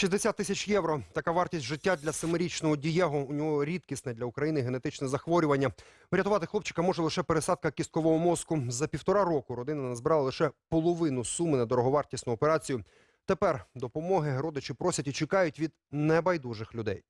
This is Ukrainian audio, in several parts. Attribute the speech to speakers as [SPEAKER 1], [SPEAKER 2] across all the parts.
[SPEAKER 1] 60 тисяч євро. Така вартість життя для семирічного Дієго. У нього рідкісне для України генетичне захворювання. Врятувати хлопчика може лише пересадка кісткового мозку. За півтора року родина назбирала лише половину суми на дороговартісну операцію. Тепер допомоги родичі просять і чекають від небайдужих людей.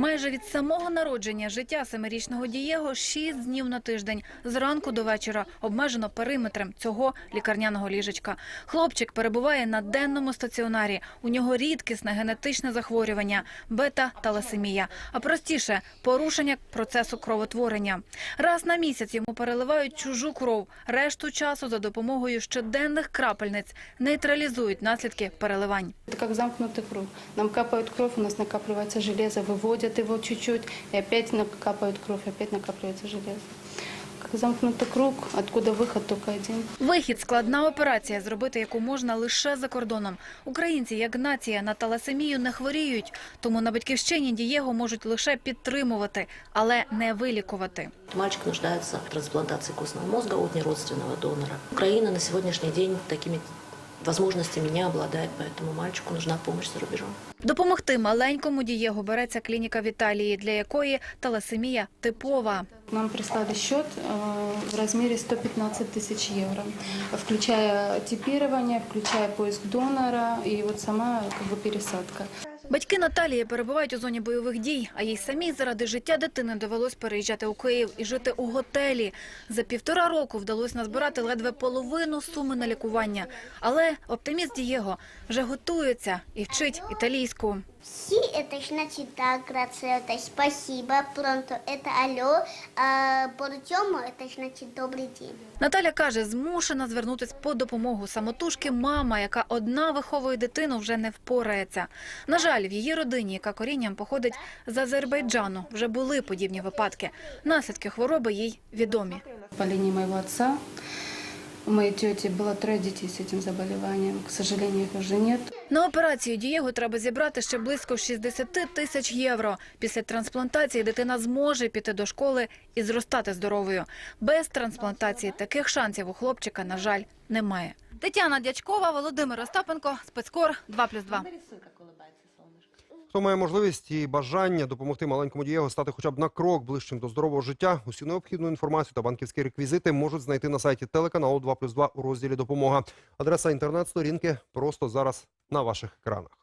[SPEAKER 2] Майже від самого народження життя семирічного Дієго шість днів на тиждень, зранку до вечора, обмежено периметром цього лікарняного ліжечка. Хлопчик перебуває на денному стаціонарі. У нього рідкісне генетичне захворювання – бета-таласемія, а простіше – порушення процесу кровотворення. Раз на місяць йому переливають чужу кров. Решту часу за допомогою щоденних крапельниць нейтралізують наслідки переливань.
[SPEAKER 3] Это как замкнутый круг. Нам капает кровь, у нас накапливается железо, выводят его чуть-чуть, и опять накапает кровь, опять накапливается железо. Как замкнутый круг, откуда выход только один.
[SPEAKER 2] Вихід – складна операція, зробити яку можна лише за кордоном. Українці, як нація, на таласемію не хворіють, тому на батьківщині Дієго можуть лише підтримувати, але не вилікувати.
[SPEAKER 4] Мальчик нуждается в трансплантации костного мозга от неродственного донора. Украина на сегодняшний день такими возможностями не обладает, поэтому мальчику нужна помощь за рубежом.
[SPEAKER 2] Допомогти маленькому Дієго береться клініка в Італії, для якої таласемія типова.
[SPEAKER 3] Нам прислали счет э, в размере 115 тысяч евро, включая типирование, включая поиск донора и вот сама как бы пересадка.
[SPEAKER 2] Батьки Наталії перебувають у зоні бойових дій, а їй самій заради життя дитини довелось переїжджати у Київ і жити у готелі. За півтора року вдалося назбирати ледве половину суми на лікування. Але оптиміст Дієго вже готується і вчить італійську.
[SPEAKER 5] Си – это значит так, грация, это спасибо, пронто – это алло, а портему – это значит добрый день.
[SPEAKER 2] Наталя каже, змушена звернутися по допомогу. Самотужки мама, яка одна виховує дитину, вже не впорається. На жаль, в її родині, яка корінням походить з Азербайджану, вже були подібні випадки. Наслідки хвороби їй відомі.
[SPEAKER 3] По линии моего отца у моей тети было трое детей с этим заболеванием. К сожалению, их уже нет.
[SPEAKER 2] На операцію Дієго треба зібрати ще близько 60 тисяч євро. Після трансплантації дитина зможе піти до школи і зростати здоровою. Без трансплантації таких шансів у хлопчика, на жаль, немає. Тетяна Дячкова, Володимир Остапенко, спецкор 2+,2.
[SPEAKER 1] Хто має можливість і бажання допомогти маленькому Дієго стати хоча б на крок ближчим до здорового життя, усю необхідну інформацію та банківські реквізити можуть знайти на сайті телеканалу 2+,2 у розділі «Допомога». Адреса інтернет-сторінки просто зараз на ваших екранах.